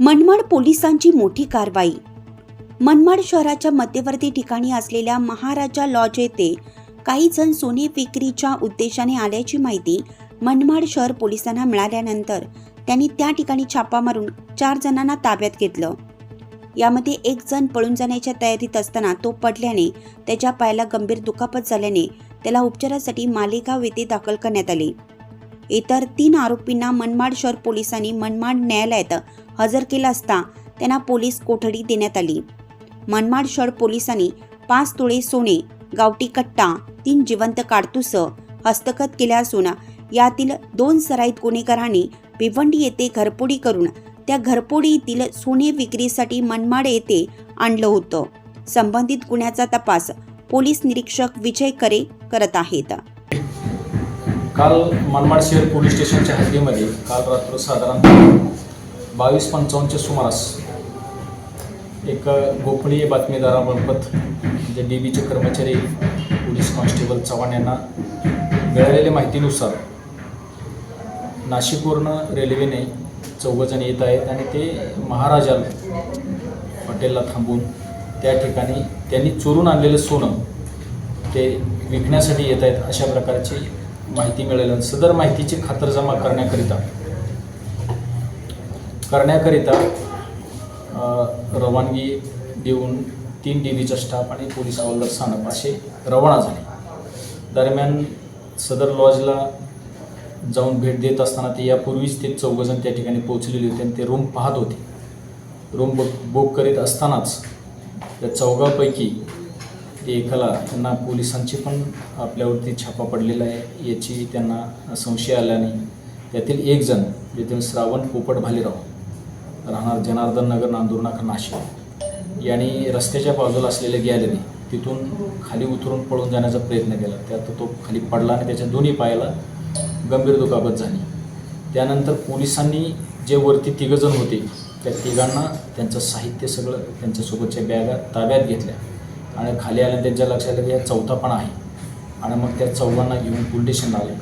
मनमाड पोलिसांची मोठी कारवाई. मनमाड शहराच्या मध्यवर्ती ठिकाणी असलेल्या महाराजा लॉज येथे काही जण सोने विक्रीच्या उद्देशाने आल्याची माहिती मनमाड शहर पोलिसांना मिळाल्यानंतर त्यांनी त्या ठिकाणी छापा मारून चार जणांना ताब्यात घेतलं. यामध्ये एक जण पळून जाण्याच्या तयारीत असताना तो पडल्याने त्याच्या पायाला गंभीर दुखापत झाल्याने त्याला उपचारासाठी मालेगाव येथे दाखल करण्यात आले. इतर तीन आरोपींना मनमाड शहर पोलिसांनी मनमाड न्यायालयात हजर केला असता त्यांना पोलीस कोठडी देण्यात आली. मनमाड शहर पोलिसांनी पाच तोळे सोने गावठी कट्टा तीन जिवंत काडतुस हस्तगत केल्या असून यातील दोन सराईत गुन्हेगारांनी भिवंडी येथे घरपोडी करून त्या घरपोडीतील सोने विक्रीसाठी मनमाड येथे आणलं होतं. संबंधित गुन्ह्याचा तपास पोलीस निरीक्षक विजय करे करत आहेत. काल मनमाड शहर पोलीस स्टेशनच्या हद्दीमध्ये काल रात्र साधारणतः बावीस पंचावन्नच्या सुमारास एक गोपनीय बातमीदारामार्फत जे डी बीचे कर्मचारी पोलीस कॉन्स्टेबल चव्हाण यांना मिळालेल्या माहितीनुसार नाशिकवरनं रेल्वेने चौघजण येत आहेत आणि ते महाराजा हॉटेलला थांबून त्या ठिकाणी त्यांनी चोरून आणलेलं सोनं ते विकण्यासाठी येत आहेत अशा प्रकारची माहिती मिळाली सदर माहितीची खातरजमा करण्याकरिता. करण्याकरिता रवानगी देऊन तीन डी बीचा स्टाफ आणि पोलीस हवालदार स्थानक असे रवाना झाले. दरम्यान सदर लॉजला जाऊन भेट देत असताना ते यापूर्वीच ते चौघजण त्या ठिकाणी पोहोचलेले होते आणि ते रूम पाहत होते. रूम बुक बुक करीत असतानाच त्या चौघापैकी एकाला त्यांना पोलिसांची पण आपल्यावरती छापा पडलेला आहे. याची त्यांना संशय आल्याने त्यातील एक जण जेथे श्रावण पोपट भालेराव राहणार जनार्दन नगर नांदूरनाका नाशिक यांनी रस्त्याच्या बाजूला असलेल्या गॅलरी तिथून खाली उतरून पळून जाण्याचा प्रयत्न केला. त्यात तो खाली पडला आणि त्याच्या दोन्ही पायाला गंभीर दुखापत झाली. त्यानंतर पोलिसांनी जे वरती तिघंजण होते त्या तिघांना त्यांचं साहित्य सगळं त्यांच्यासोबतच्या बॅगा ताब्यात घेतल्या. आणि खाली आल्यानंतर त्यांच्या लक्षात आलं की हा चौथा पण आहे. आणि मग त्या चौघांना घेऊन पोलीस स्टेशनला आले.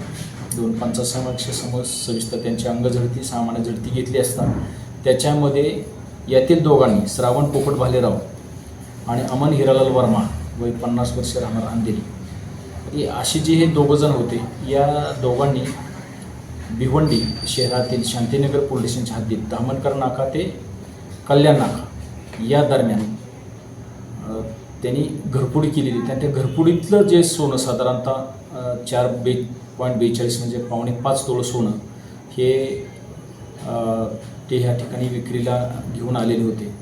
दोन पंचासमक्ष समोर सविस्तर त्यांची अंगझडती सामान्य झडती घेतली असता. त्याच्यामध्ये यातील दोघांनी श्रावण पोपट भालेराव आणि अमन हिरालाल वर्मा वय पन्नास वर्ष राहणार अंधेरी. अशी जी जे हे दोघंजण होते या दोघांनी भिवंडी शहरातील शांतीनगर पोलीस स्टेशनच्या हद्दीत धामणकर नाका ते कल्याण नाका या दरम्यान त्यांनी घरपुडी केलेली. त्या त्या घरपुडीतलं जे सोनं साधारणतः चार बे पॉईंट बेचाळीस म्हणजे पावणे पाच तोळं सोनं हे ते ह्या ठिकाणी विक्रीला घेऊन आलेले होते.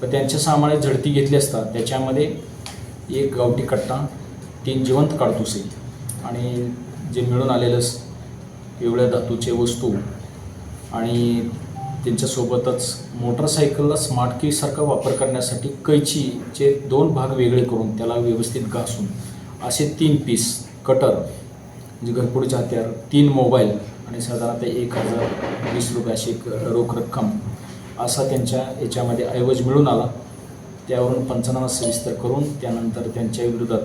पण त्यांच्या सामाने झडती घेतली असता त्याच्यामध्ये एक गावठी कट्टा तीन जिवंत काडतुसे आणि जे मिळून आलेलं एवढ्या धातूचे वस्तू आणि त्यांच्यासोबतच मोटरसायकलला स्मार्ट कीसारखा वापर करण्यासाठी कैचीचे दोन भाग वेगळे करून त्याला व्यवस्थित घासून असे तीन पीस कटर म्हणजे घरपोडीचे हत्यार तीन मोबाईल आणि साधारणतः एक हजार वीस रुपये अशी रोख रक्कम असा त्यांच्या याच्यामध्ये ऐवज मिळून आला. त्यावरून पंचनामा सविस्तर करून त्यानंतर त्यांच्या विरोधात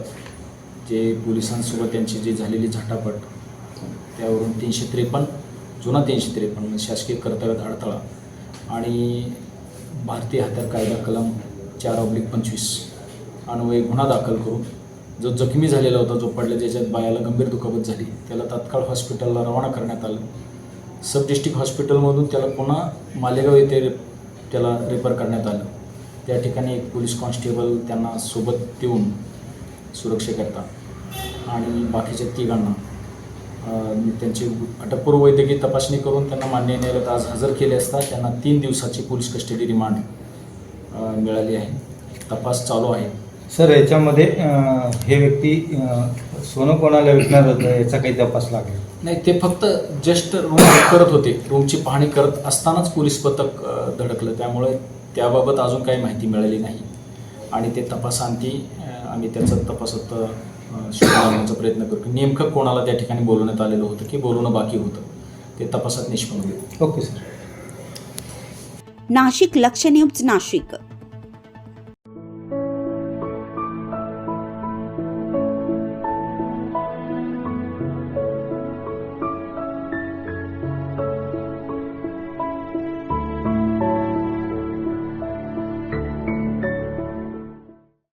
जे पोलिसांसोबत त्यांची जी झालेली झटापट त्यावरून तीनशे त्रेपन्न जुना तीनशे त्रेपन्न शासकीय कर्तव्यात अडथळा आणि भारतीय हत्यार कायदा कलम चार ऑब्लिक पंचवीस. अन्वये गुन्हा दाखल करून जो जखमी झालेला होता जो पडला ज्याच्यात बायाला गंभीर दुखापत झाली त्याला तात्काळ हॉस्पिटलला रवाना करण्यात आलं. सब डिस्ट्रिक्ट हॉस्पिटलमधून त्याला पुन्हा मालेगाव येथे रे- त्याला रेफर करण्यात आलं. त्या ठिकाणी एक पोलीस कॉन्स्टेबल त्यांना सोबत देऊन सुरक्षेकरता आणि बाकीच्या तिघांना त्यांची अटकपूर्व वैद्यकीय तपासणी करून त्यांना मान्य न्यायालयात आज हजर केले असता त्यांना तीन दिवसाची पोलीस कस्टडी रिमांड मिळाली आहे. तपास चालू आहे. सर याच्यामध्ये हे व्यक्ती सोनं कोणाला विकणार होतं याचा काही तपास लागेल? नाही ते फक्त जस्ट रूम करत होते. रूमची पाहणी करत असतानाच पोलीस पथक धडकलं. त्यामुळे त्याबाबत अजून काही माहिती मिळाली नाही. आणि ते तपासांती आम्ही त्याचा तपासात शोध लावण्याचा प्रयत्न करू की नेमकं कोणाला त्या ठिकाणी बोलवण्यात आलेलं होतं की बोलवणं बाकी होतं ते तपासात निष्पन्न होईल. Okay sir. नाशिक लक्ष न्यूज नाशिक.